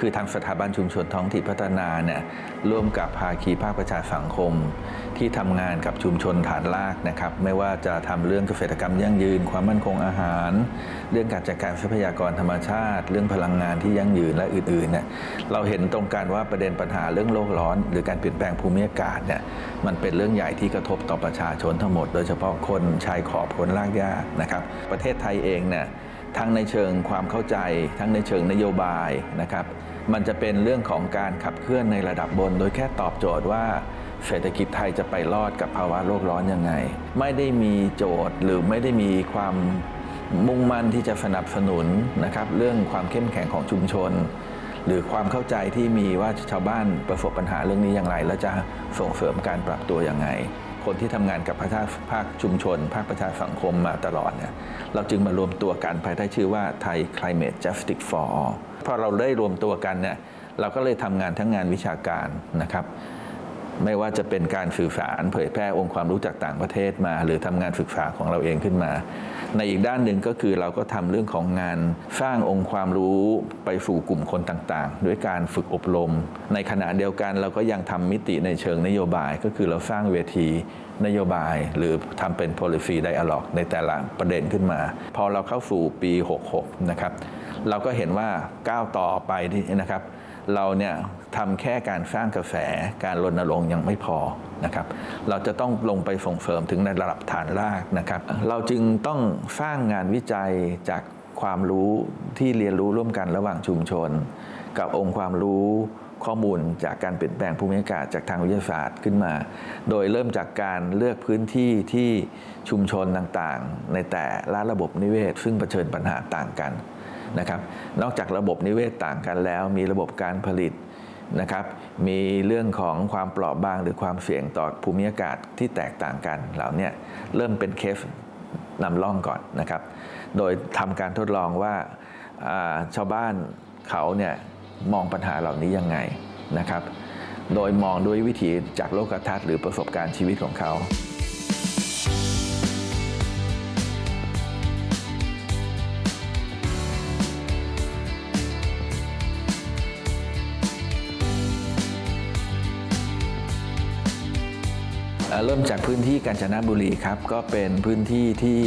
คือทางสถาบันชุมชนท้องถิ่นพัฒนาเนี่ยร่วมกับภาคีภาคประชาสังคม ที่ทำงานกับชุมชนฐานรากนะครับไม่ว่าจะทำเรื่องเกษตรกรรมยั่งยืน ความมั่นคงอาหาร เรื่องการจัดการทรัพยากรธรรมชาติ เรื่องพลังงานที่ยั่งยืนและอื่นๆเนี่ยเราเห็นตรงกันว่าประเด็นปัญหาเรื่องโลกร้อน หรือการเปลี่ยนแปลงภูมิอากาศเนี่ยมันเป็นเรื่องใหญ่ที่กระทบต่อประชาชนทั้งหมด โดยเฉพาะคนชายขอบคนลากหญ้านะครับ ประเทศไทยเองเนี่ย ทั้งในเชิงความเข้าใจ ทั้งในเชิงนโยบายนะครับ มันจะเป็นเรื่องของการขับเคลื่อนในระดับบน โดยแค่ตอบโจทย์ว่าเศรษฐกิจไทยจะไปรอดกับภาวะโลกร้อนยังไง ไม่ได้มีโจทย์หรือไม่ได้มีความมุ่งมั่นที่จะสนับสนุนนะครับเรื่องความเข้มแข็งของชุมชน หรือความเข้าใจที่มีว่าชาวบ้านประสบปัญหาเรื่องนี้อย่างไร แล้วจะส่งเสริมการปรับตัวอย่างไง คนที่ทำงานกับภาคภาคชุมชน ภาคประชาสังคมมาตลอดเนี่ยเราจึงมารวมตัวกันภายใต้ชื่อว่าไทย Climate Justice for All พอเราได้รวมตัวกันเนี่ยเราก็เลยทำงานทั้งงานวิชาการนะครับ ไม่ว่าจะเป็นการสื่อสารเผยแพร่องค์ความรู้จากต่างประเทศมา หรือทำงานศึกษาของเราเองขึ้นมา ในอีกด้านหนึ่งก็คือเราก็ทำเรื่องของงานสร้างองค์ความรู้ไปสู่กลุ่มคนต่างๆ ด้วยการฝึกอบรม ในขณะเดียวกันเราก็ยังทำมิติในเชิงนโยบาย ก็คือเราสร้างเวทีนโยบายหรือทำเป็น policy dialogue ในแต่ละประเด็นขึ้นมา พอเราเข้าสู่ปี 66 นะครับ เราก็เห็นว่าก้าวต่อไปที่นะครับ เราเนี่ย ทำแค่การสร้างกระแสการรณรงค์ยังไม่พอนะครับ เราจะต้องลงไปส่งเสริมถึงในระดับฐานรากนะครับ เราจึงต้องสร้างงานวิจัยจากความรู้ที่เรียนรู้ร่วมกันระหว่างชุมชน กับองค์ความรู้ข้อมูลจากการเปลี่ยนแปลงภูมิอากาศจากทางวิทยาศาสตร์ขึ้นมา โดยเริ่มจากการเลือกพื้นที่ที่ชุมชนต่างๆ ในแต่ละระบบนิเวศ ซึ่งเผชิญปัญหาต่างกันนะครับ นอกจากระบบนิเวศต่างกันแล้ว มีระบบการผลิต นะครับ มีเรื่องของความเปราะบางหรือความเสี่ยงต่อภูมิอากาศที่แตกต่างกันเหล่านี้เริ่มเป็นเคสนำร่องก่อนนะครับ โดยทำการทดลองว่าาชาวบ้านเขาเนี่ยมองปัญหาเหล่านี้ยังไงนะครับ โดยมองด้วยวิธีจากโลกทัศน์หรือประสบการณ์ชีวิตของเขา เริ่มจากพื้นที่กาญจนบุรีครับก็เป็นพื้นที่ที่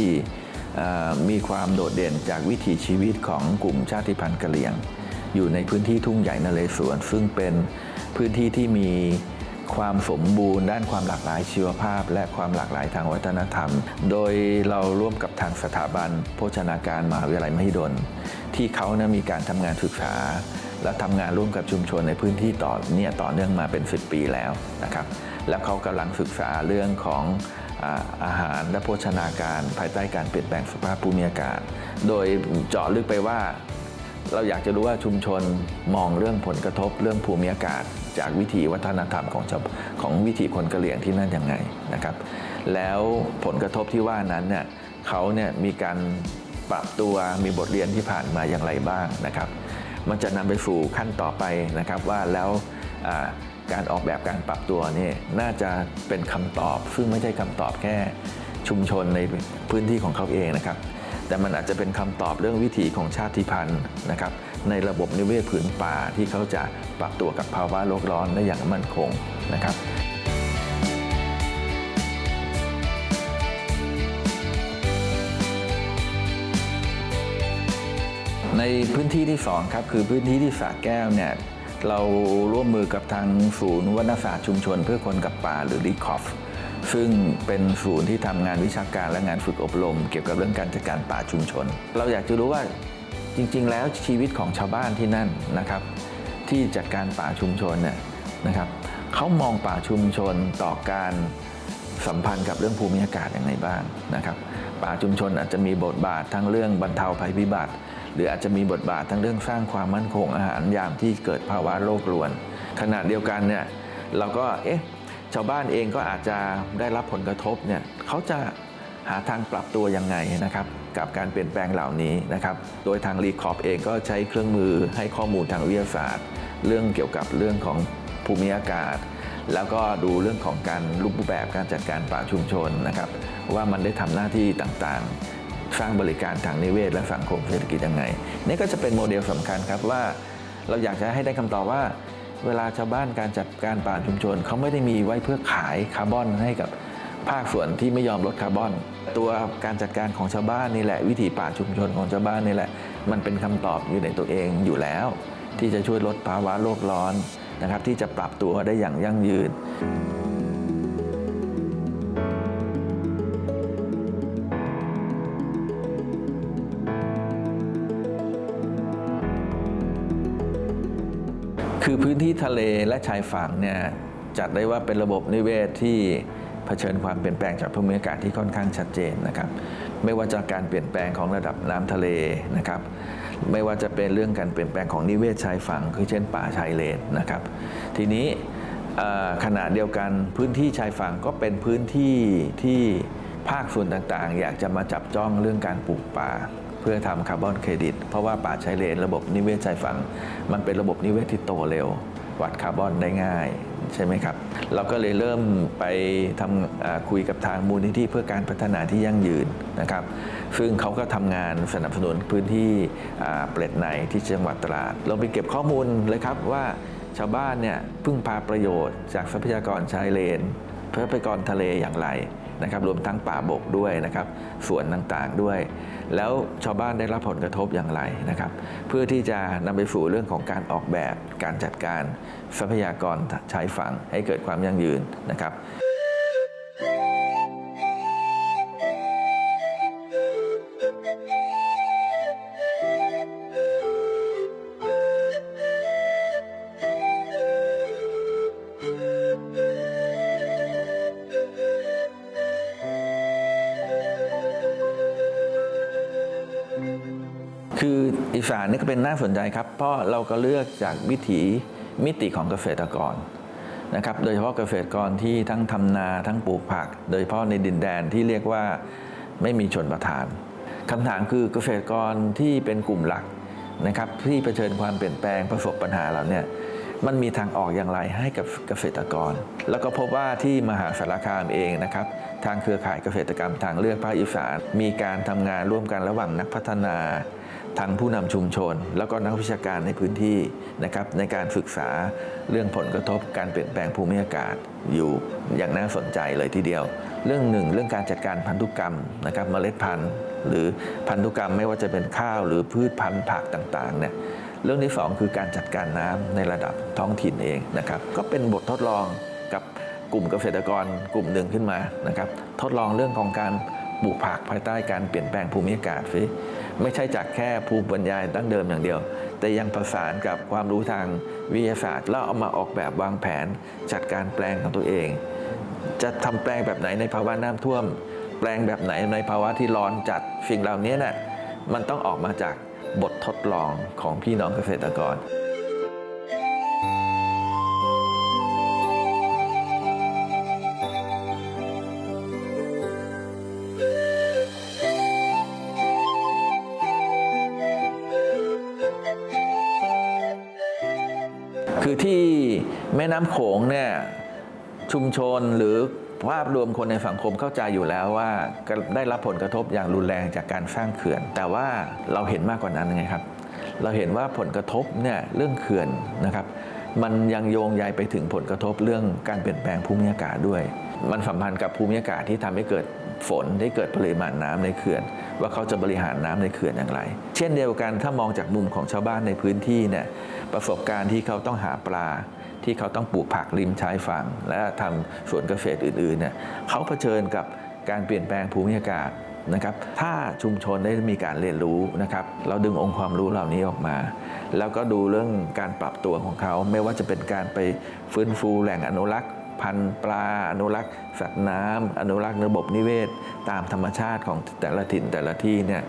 มีความโดดเด่นจากวิถีชีวิตของกลุ่มชาติพันธุ์กะเหรี่ยง อยู่ในพื้นที่ทุ่งใหญ่นเรศวรซึ่งเป็นพื้นที่ที่มีความสมบูรณ์ด้านความหลากหลายชีวภาพ และความหลากหลายทางวัฒนธรรม โดยเราร่วมกับทางสถาบัน โภชนาการมหาวิทยาลัยมหิดล ที่เขานะมีการทำงานศึกษา และทำงานร่วมกับชุมชนในพื้นที่ต่อเนี่ยต่อเนื่องมาเป็น 10 ปีแล้วนะครับ แล้วเขากำลังศึกษาเรื่องของอาหารและโภชนาการ ภายใต้การเปลี่ยนแปลงสภาพภูมิอากาศ โดยเจาะลึกไปว่า เราอยากจะรู้ว่าชุมชนมองเรื่องผลกระทบเรื่องภูมิอากาศ จากวิถีวัฒนธรรมของของวิถีคนกะเหรี่ยงที่นั่นยังไงนะครับ แล้วผลกระทบที่ว่านั้นเนี่ยเขาเนี่ยมีการปรับตัวมีบทเรียนที่ผ่านมาอย่างไรบ้างนะครับ มันจะนำไปสู่ขั้นต่อไปนะครับว่าแล้วอ่า การออกแบบการปรับตัวนี่น่าจะเป็นคำตอบ ซึ่งไม่ใช่คำตอบแค่ชุมชนในพื้นที่ของเขาเองนะครับ แต่มันอาจจะเป็นคำตอบเรื่องวิถีของชาติพันธุ์นะครับ ในระบบนิเวศผืนป่าที่เขาจะปรับตัวกับภาวะโลกร้อนได้อย่างมั่นคงนะครับในพื้นที่ที่สองครับ คือพื้นที่ที่สระแก้วเนี่ย เราร่วมมือกับทางศูนย์วัฒนศาสตร์ชุมชน เพื่อคนกับป่าหรือรีคอฟซึ่งเป็นศูนย์ที่ทำงานวิชาการและงานฝึกอบรม เกี่ยวกับเรื่องการจัดการป่าชุมชน เราอยากจะรู้ว่าจริง ๆ แล้วชีวิตของชาวบ้านที่นั่นนะครับ ที่จัดการป่าชุมชนเนี่ยนะครับเขามองป่าชุมชนต่อการ สัมพันธ์กับเรื่องภูมิอากาศอย่างไรบ้างนะครับ ป่าชุมชนอาจจะมีบทบาททั้งเรื่องบรรเทาภัยพิบัติ หรืออาจจะมีบทบาททั้งเรื่องสร้างความมั่นคงอาหารยามที่เกิดภาวะโลกรวน ขณะเดียวกันเนี่ยเราก็เอ๊ะชาวบ้านเองก็อาจจะได้รับผลกระทบเนี่ยเขาจะหาทางปรับตัวยังไงนะครับกับการเปลี่ยนแปลงเหล่านี้นะครับ โดยทางรีคอปเองก็ใช้เครื่องมือให้ข้อมูลทางวิทยาศาสตร์ เรื่องเกี่ยวกับเรื่องของภูมิอากาศ แล้วก็ดูเรื่องของการรูปแบบการจัดการป่าชุมชนนะครับ ว่ามันได้ทำหน้าที่ต่างๆ สร้างบริการทางนิเวศ และสังคมเศรษฐกิจยังไง นี่ก็จะเป็นโมเดลสำคัญครับว่า เราอยากจะให้ได้คำตอบว่า เวลาชาวบ้านการจัดการป่าชุมชนเขาไม่ได้มีไว้เพื่อขายคาร์บอนให้กับภาคส่วนที่ไม่ยอมลดคาร์บอน ตัวการจัดการของชาวบ้านนี่แหละ วิถีป่าชุมชนของชาวบ้านนี่แหละ มันเป็นคำตอบอยู่ในตัวเองอยู่แล้ว ที่จะช่วยลดภาวะโลกร้อน นะครับที่จะปรับตัวได้อย่างยั่งยืนคือพื้นที่ทะเลและชายฝั่งเนี่ยจัดได้ว่าเป็นระบบนิเวศที่ เผชิญความเปลี่ยนแปลงจากภูมิอากาศที่ค่อนข้างชัดเจนนะครับ ไม่ว่าจะการเปลี่ยนแปลงของระดับน้ำทะเลนะครับ ไม่ว่าจะเป็นเรื่องการเปลี่ยนแปลงของนิเวศชายฝั่งคือเช่นป่าชายเลนนะครับ ทีนี้ขณะเดียวกันพื้นที่ชายฝั่งก็เป็นพื้นที่ที่ภาคส่วนต่างๆ อยากจะมาจับจ้องเรื่องการปลูกป่าเพื่อทำคาร์บอนเครดิต เพราะว่าป่าชายเลน ระบบนิเวศชายฝั่งมันเป็นระบบนิเวศที่โตเร็ว วัดคาร์บอนได้ง่าย ใช่ไหมครับ เราก็เลยเริ่มไปทำคุยกับทางมูลนิธิเพื่อการพัฒนาที่ยั่งยืนนะครับ ซึ่งเขาก็ทำงานสนับสนุนพื้นที่เปล็ดในที่จังหวัดตราดลงไปเก็บข้อมูลเลยครับว่าชาวบ้านเนี่ยพึ่งพาประโยชน์จากทรัพยากรชายเลนทรัพยากรทะเลอย่างไรนะครับรวมทั้งป่าบกด้วยนะครับส่วนต่างๆด้วย แล้วชาวบ้านได้รับผลกระทบอย่างไรนะครับ เพื่อที่จะนำไปสู่เรื่องของการออกแบบการจัดการทรัพยากรชายฝั่งให้เกิดความยั่งยืนนะครับ คืออีสานนี่ก็เป็นน่าสนใจครับ เพราะเราก็เลือกจากวิถีมิติของเกษตรกรนะครับโดยเฉพาะเกษตรกรที่ทั้งทำนาทั้งปลูกผัก โดยเฉพาะในดินแดนที่เรียกว่าไม่มีชนประทานคำถามคือเกษตรกรที่เป็นกลุ่มหลักนะครับที่เผชิญความเปลี่ยนแปลงประสบปัญหาเหล่าเนี้มันมีทางออกอย่างไรให้กับเกษตรกร แล้วก็พบว่าที่มหาสารคามเองนะครับทางเครือข่ายเกษตรกรรมทางเลือกภาคอีสานมีการทำงานร่วมกันระหว่างนักพัฒนา ทางผู้นำชุมชน แล้วก็นักวิชาการในพื้นที่นะครับในการศึกษาเรื่องผลกระทบการเปลี่ยนแปลงภูมิอากาศอยู่อย่างน่าสนใจเลยทีเดียว เรื่องหนึ่งเรื่องการจัดการพันธุกรรมนะครับเมล็ดพันธุ์ หรือพันธุกรรมไม่ว่าจะเป็นข้าวหรือพืชพันธุ์ผักต่างๆเนี่ยเรื่องที่สองคือการจัดการน้ำในระดับท้องถิ่นเองนะครับก็เป็นบททดลองกับกลุ่มเกษตรกรกลุ่มหนึ่งขึ้นมานะครับทดลองเรื่องของการ ปลูกผักภายใต้การเปลี่ยนแปลงภูมิอากาศซิไม่ใช่จากแค่ภูมิปัญญาดั้งเดิมอย่างเดียว แต่ยังประสานกับความรู้ทางวิทยาศาสตร์ แล้วเอามาออกแบบวางแผนจัดการแปลงของตัวเอง จะทำแปลงแบบไหนในภาวะน้ำท่วม แปลงแบบไหนในภาวะที่ร้อนจัดสิ่งเหล่านี้น่ะมันต้องออกมาจากบททดลองของพี่น้องเกษตรกร ม่น้ำโขงเนี่ยชุมชนหรือภาพรวมคนในสังคมเข้าใจอยู่แล้วว่าได้รับผลกระทบอย่างรุนแรงจากการสร้างเขื่อน แต่ว่าเราเห็นมากกว่านั้นไงครับ เราเห็นว่าผลกระทบเนี่ยเรื่องเขื่อนนะครับมันยังโยงใยไปถึงผลกระทบเรื่องการเปลี่ยนแปลงภูมิอากาศด้วย มันสัมพันธ์กับภูมิอากาศที่ทำให้เกิดฝนได้เกิดปริมาณน้ำในเขื่อน ว่าเขาจะบริหารน้ำในเขื่อนอย่างไร เช่นเดียวกันถ้ามองจากมุมของชาวบ้านในพื้นที่เนี่ยประสบการณ์ที่เขาต้องหาปลา ที่เขาต้องปลูกผักริมชายฝั่ง และทำสวนเกษตรอื่นๆเนี่ยเขาเผชิญกับการเปลี่ยนแปลงภูมิอากาศนะครับถ้าชุมชนได้มีการเรียนรู้นะครับเราดึงองค์ความรู้เหล่านี้ออกมา แล้วก็ดูเรื่องการปรับตัวของเขา ไม่ว่าจะเป็นการไปฟื้นฟูแหล่งอนุรักษ์ พันธุ์ปลา อนุรักษ์ สัตว์น้ำอนุรักษ์ระบบนิเวศ ตามธรรมชาติของแต่ละถิ่นแต่ละที่เนี่ย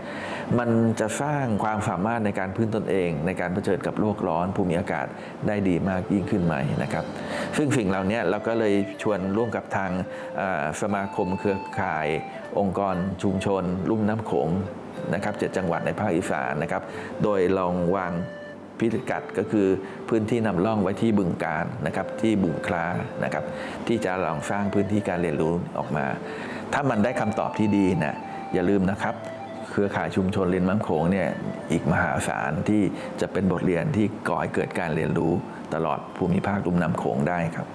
มันจะสร้างความสามารถในการพึ่งตนเอง ในการเผชิญกับโลกร้อนภูมิอากาศได้ดีมากยิ่งขึ้นไหมนะครับ ซึ่งสิ่งเหล่านี้เราก็เลยชวนร่วมกับทางสมาคมเครือข่าย องค์กรชุมชน ลุ่มน้ำโขงนะครับเจ็ดจังหวัดในภาคอีสานนะครับ โดยลองวาง พิกัดก็คือพื้นที่นำร่องไว้ที่บึงการนะครับที่บุงคลานะครับที่จะลองสร้างพื้นที่การเรียนรู้ออกมา ถ้ามันได้คำตอบที่ดีนะอย่าลืมนะครับ เครือข่ายชุมชนริมน้ำโขงเนี่ยอีกมหาศาลที่จะเป็นบทเรียนที่ก่อให้เกิดการเรียนรู้ตลอดภูมิภาคลุ่มน้ำโขงได้ครับ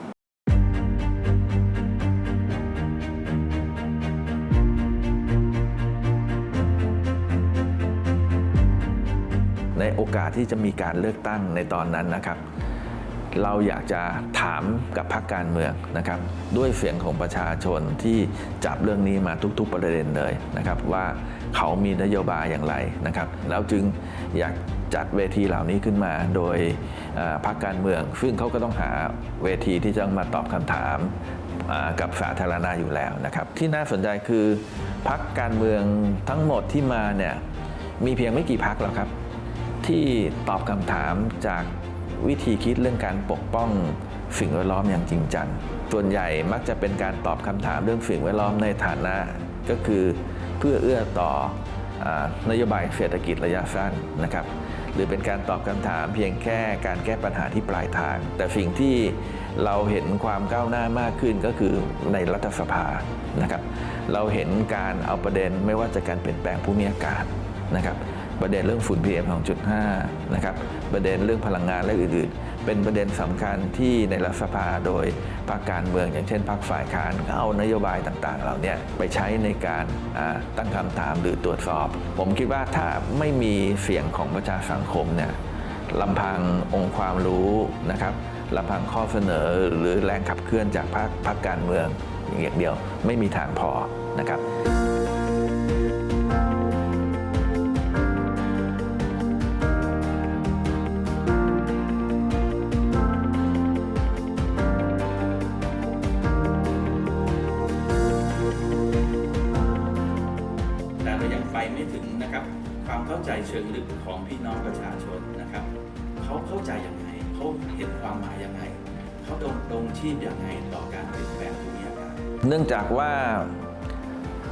าสที่จะมีการเลือกตั้งในตอนนั้นนะครับ เราอยากจะถามกับพรรคการเมืองนะครับ ด้วยเสียงของประชาชนที่จับเรื่องนี้มาทุกๆประเด็นเลยนะครับ ว่าเขามีนโยบายอย่างไรนะครับ แล้วจึงอยากจัดเวทีเหล่านี้ขึ้นมาโดยพรรคการเมือง ซึ่งเขาก็ต้องหาเวทีที่จะมาตอบคำถามกับสาธารณะอยู่แล้วนะครับ ที่น่าสนใจคือพรรคการเมืองทั้งหมดที่มาเนี่ยมีเพียงไม่กี่พรรคหรอกครับ ที่ตอบคำถามจากวิธีคิดเรื่องการปกป้องสิ่งแวดล้อมอย่างจริงจัง ส่วนใหญ่มักจะเป็นการตอบคำถามเรื่องสิ่งแวดล้อมในฐานะ ก็คือเพื่อเอื้อต่ออนโยบายเศรษฐกิจระยะสั้นนะครับ หรือเป็นการตอบคำถามเพียงแค่การแก้ปัญหาที่ปลายทาง แต่สิ่งที่เราเห็นความก้าวหน้ามากขึ้นก็คือในรัฐสภานะครับ เราเห็นการเอาประเด็นไม่ว่าจะการเปลี่ยนแปลงภูมิอากาศนะครับ ประเด็นเรื่องฝุ่น PM 2.5 นะครับ ประเด็นเรื่องพลังงานและอื่นๆ เป็นประเด็นสำคัญที่ในรัฐสภาโดยพรรคการเมือง อย่างเช่นพรรคฝ่ายค้านก็เอานโยบายต่างๆ เหล่านี้ไปใช้ในการตั้งคำถามหรือตรวจสอบ ผมคิดว่าถ้าไม่มีเสียงของประชาสังคมเนี่ยลำพังองค์ความรู้นะครับลำพังข้อเสนอหรือแรงขับเคลื่อนจากพรรคพรรคการเมืองอย่างเดียว ไม่มีทางพอนะครับ เขาดำรงชีพยังไงต่อการเปลี่ยนแปลงภูมิอากาศเนื่องจากว่า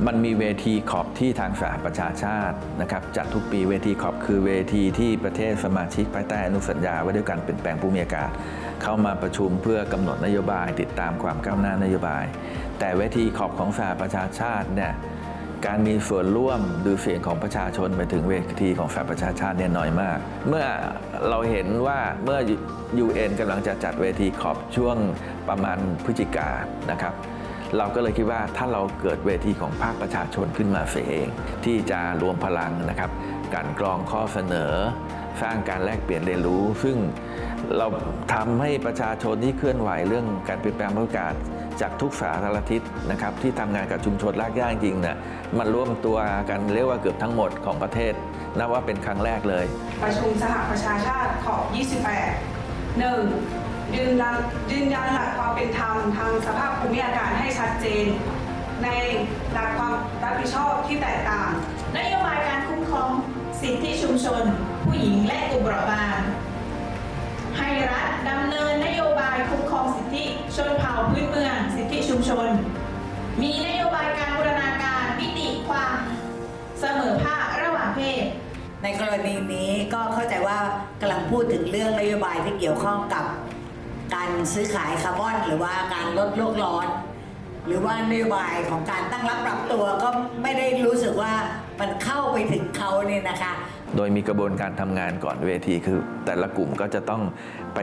มันมีเวทีขอบที่ทางสหประชาชาตินะครับจัดทุกปีเวทีขอบคือเวทีที่ประเทศสมาชิกภายใต้อนุสัญญาว่าด้วยการเปลี่ยนแปลงภูมิอากาศ เข้ามาประชุมเพื่อกำหนดนโยบายติดตามความก้าวหน้านโยบาย แต่เวทีขอบของสหประชาชาติเนี่ย การมีส่วนร่วมหรือเสียงของประชาชนไปถึงเวทีของสหประชาชาติเนี่ยน้อยมาก เมื่อเราเห็นว่าเมื่อ UN กำลังจะจัดเวทีขอบช่วงประมาณพฤศจิกานะครับเราก็เลยคิดว่าถ้าเราเกิดเวทีของภาคประชาชนขึ้นมาเสียเอง ที่จะรวมพลังนะครับการกรองข้อเสนอ สร้างการแลกเปลี่ยนเรียนรู้ ซึ่งเราทำให้ประชาชนที่เคลื่อนไหวเรื่องการเปลี่ยนแปลงบรรยากาศ จากทุกสาธารทิศนะครับที่ทำงานกับชุมชนรากหญ้าจริงๆนี่ยมันร่วมตัวกันเรียกว่าเกือบทั้งหมดของประเทศนับว่าเป็นครั้งแรกเลย ประชุมสหประชาชาติขอบ 28 1. ยืนยันยืนยันหลักความเป็นธรรมทางสภาพภูมิอากาศให้ชัดเจน ในหลักความรับผิดชอบที่แตกต่าง นโยบายการคุ้มครองสิทธิชุมชน ผู้หญิงและกลุ่มเปราะบางให้รัฐดำเนินนโยบายคุ้ม ธิชนเผ่าพื้นเมือง สิทธิชุมชน มีนโยบายการบูรณาการมิติความเสมอภาคระหว่างเพศ ในกรณีนี้ก็เข้าใจว่ากำลังพูดถึงเรื่องนโยบายที่เกี่ยวข้องกับ การซื้อขายคาร์บอน หรือว่าการลดโลกร้อน หรือว่านโยบายของการตั้งรับปรับตัวก็ไม่ได้รู้สึกว่ามันเข้าไปถึงเขาเนี่ยนะคะ โดยมีกระบวนการทำงานก่อนเวทีคือ แต่ละกลุ่มก็จะต้องไป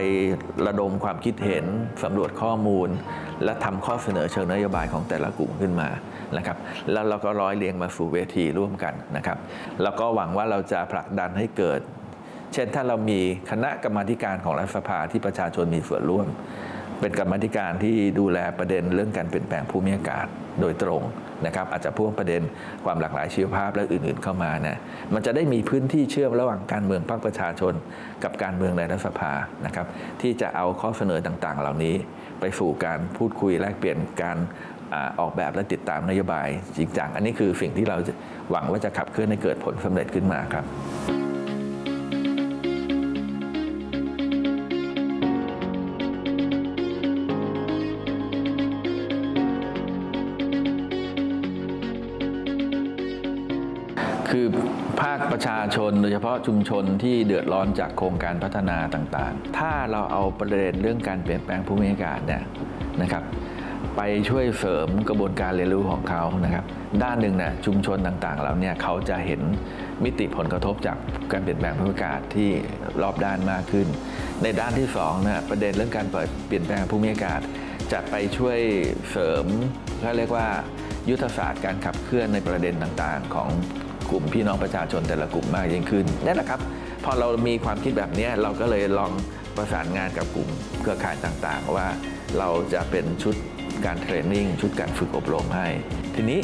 ระดมความคิดเห็นสำรวจข้อมูล และทำข้อเสนอเชิงนโยบายของแต่ละกลุ่มขึ้นมานะครับแล้วเราก็ร้อยเรียงมาสู่เวทีร่วมกันนะครับแล้วก็หวังว่าเราจะผลักดันให้เกิด เช่นถ้าเรามีคณะกรรมการของรัฐสภาที่ประชาชนมีส่วนร่วม เป็นกรรมธิการที่ดูแลประเด็นเรื่องการเปลี่ยนแปลงภูมิอากาศ โดยตรงนะครับอาจจะพ่วงประเด็นความหลากหลายชีวภาพและอื่นๆเข้ามานะมันจะได้มีพื้นที่เชื่อมระหว่างการเมืองภาคประชาชน กับการเมืองในรัฐสภานะครับที่จะเอาข้อเสนอต่างๆ เหล่านี้ ไปสู่การพูดคุยแลกเปลี่ยนการออกแบบและติดตามนโยบายจริงจัง อันนี้คือสิ่งที่เราหวังว่าจะขับเคลื่อนให้เกิดผลสำเร็จขึ้นมาครับ คือภาคประชาชนโดยเฉพาะชุมชนที่เดือดร้อนจากโครงการพัฒนาต่างๆ ถ้าเราเอาประเด็นเรื่องการเปลี่ยนแปลงภูมิอากาศเนี่ยนะครับไปช่วยเสริมกระบวนการเรียนรู้ของเขานะครับ ด้านหนึ่งนะชุมชนต่างๆแล้วเนี่ยเขาจะเห็นมิติผลกระทบจากการเปลี่ยนแปลงภูมิอากาศที่รอบด้านมากขึ้น ในด้านที่สองนะประเด็นเรื่องการเปลี่ยนแปลงภูมิอากาศ จะไปช่วยเสริมเขาเรียกว่ายุทธศาสตร์การขับเคลื่อนในประเด็นต่างๆ ของ กลุ่มพี่น้องประชาชนแต่ละกลุ่มมากยิ่งขึ้นนั่นแหละครับ พอเรามีความคิดแบบนี้เราก็เลยลองประสานงานกับกลุ่มเครือข่ายต่างๆ ว่าเราจะเป็นชุดการเทรนนิ่งชุดการฝึกอบรมให้ ทีนี้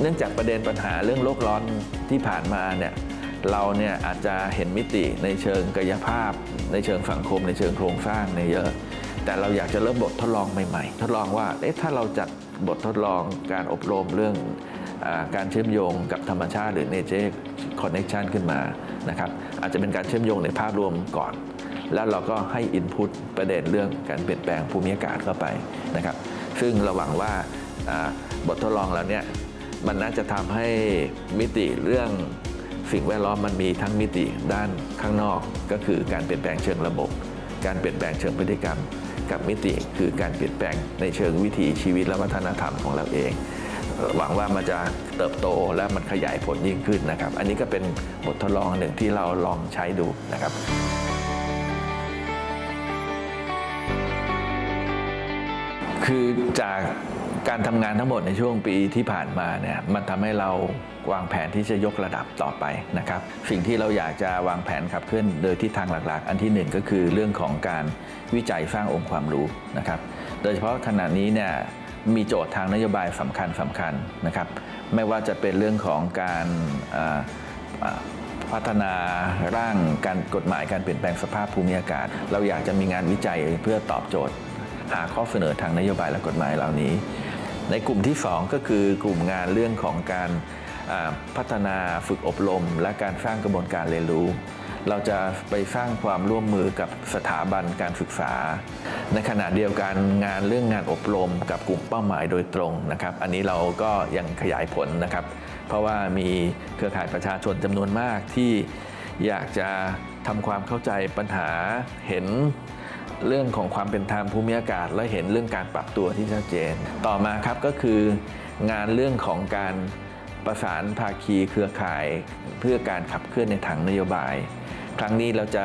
เนื่องจากประเด็นปัญหาเรื่องโลกร้อนที่ผ่านมาเนี่ยเราเนี่ยอาจจะเห็นมิติในเชิงกายภาพ ในเชิงสังคม ในเชิงโครงสร้างในเยอะ แต่เราอยากจะเริ่มบททดลองใหม่ ๆ ทดลองว่าเอ๊ะถ้าเราจัดบททดลองการอบรมเรื่อง การเชื่อมโยงกับธรรมชาติหรือ Nature Connection ขึ้นมานะครับอาจจะเป็นการเชื่อมโยงในภาพรวมก่อน แล้วเราก็ให้อินพุตประเด็นเรื่องการเปลี่ยนแปลงภูมิอากาศเข้าไปนะครับ ซึ่งระหวังว่าบททดลองแล้วเนี่ยมันน่าจะทำให้มิติเรื่องสิ่งแวดล้อมมันมีทั้งมิติด้านข้างนอก ก็คือการเปลี่ยนแปลงเชิงระบบ การเปลี่ยนแปลงเชิงพฤติกรรม กับมิติคือการเปลี่ยนแปลงในเชิงวิถีชีวิตและวัฒนธรรมของเราเอง หวังว่ามันจะเติบโตและมันขยายผลยิ่งขึ้นนะครับ อันนี้ก็เป็นบททดลองหนึ่งที่เราลองใช้ดูนะครับคือจากการทำงานทั้งหมดในช่วงปีที่ผ่านมาเนี่ยมันทำให้เราวางแผนที่จะยกระดับต่อไปนะครับ สิ่งที่เราอยากจะวางแผนขับเคลื่อนโดยทิศทางหลักๆ อันที่หนึ่งก็คือเรื่องของการวิจัยสร้างองค์ความรู้นะครับ โดยเฉพาะขณะนี้เนี่ย มีโจทย์ทางนโยบายสำคัญสำคัญนะครับ ไม่ว่าจะเป็นเรื่องของการพัฒนาร่างการกฎหมายการเปลี่ยนแปลงสภาพภูมิอากาศ เราอยากจะมีงานวิจัยเพื่อตอบโจทย์ หาข้อเสนอทางนโยบายและกฎหมายเหล่านี้ ในกลุ่มที่ 2 ก็คือกลุ่มงานเรื่องของการพัฒนาฝึกอบรม และการสร้างกระบวนการเรียนรู้ เราจะไปสร้างความร่วมมือกับสถาบันการศึกษา ในขณะเดียวกันงานเรื่องงานอบรมกับกลุ่มเป้าหมายโดยตรงนะครับ อันนี้เราก็ยังขยายผลนะครับ เพราะว่ามีเครือข่ายประชาชนจำนวนมากที่อยากจะทำความเข้าใจปัญหาเห็นเรื่องของความเป็นธรรมภูมิอากาศ และเห็นเรื่องการปรับตัวที่ชัดเจน ต่อมาครับก็คืองานเรื่องของการประสานภาคีเครือข่ายเพื่อการขับเคลื่อนในทางนโยบาย ครั้งนี้เราจะ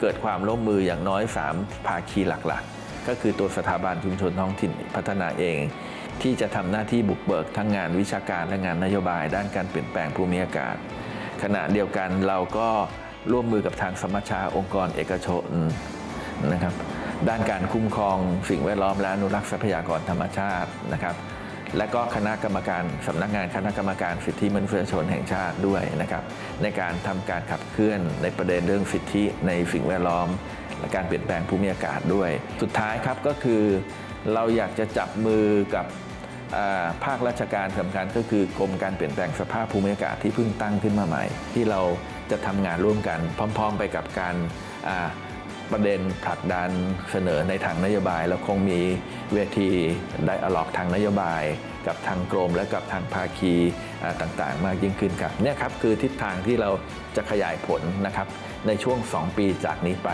เกิดความร่วมมืออย่างน้อย 3 ภาคีหลักๆ ก็คือตัวสถาบันชุมชนท้องถิ่นพัฒนาเอง ที่จะทำหน้าที่บุกเบิกทั้งงานวิชาการและงานนโยบาย ด้านการเปลี่ยนแปลงภูมิอากาศ ขณะเดียวกันเราก็ร่วมมือกับทางสมัชชาองค์กรเอกชนนะครับด้านการคุ้มครองสิ่งแวดล้อมและอนุรักษ์ทรัพยากรธรรมชาตินะครับ และก็คณะกรรมการสำนักงานคณะกรรมการสิทธิมนุษยชนแห่งชาติด้วยนะครับ ในการทำการขับเคลื่อนในประเด็นเรื่องสิทธิในสิ่งแวดล้อม และการเปลี่ยนแปลงภูมิอากาศด้วย สุดท้ายครับก็คือ เราอยากจะจับมือกับภาคราชการสำคัญก็คือกรมการเปลี่ยนแปลงสภาพภูมิอากาศที่เพิ่งตั้งขึ้นมาใหม่ ที่เราจะทำงานร่วมกันพร้อม ๆ ไปกับการ ประเด็นผลักดันเสนอในทางนโยบาย แล้วคงมีเวทีไดอะล็อกทางนโยบาย กับทางกรมและกับทางภาคีต่างๆ มากยิ่งขึ้นครับเนี่ยครับคือทิศทางที่เราจะขยายผลนะครับในช่วง 2 ปีจากนี้ไป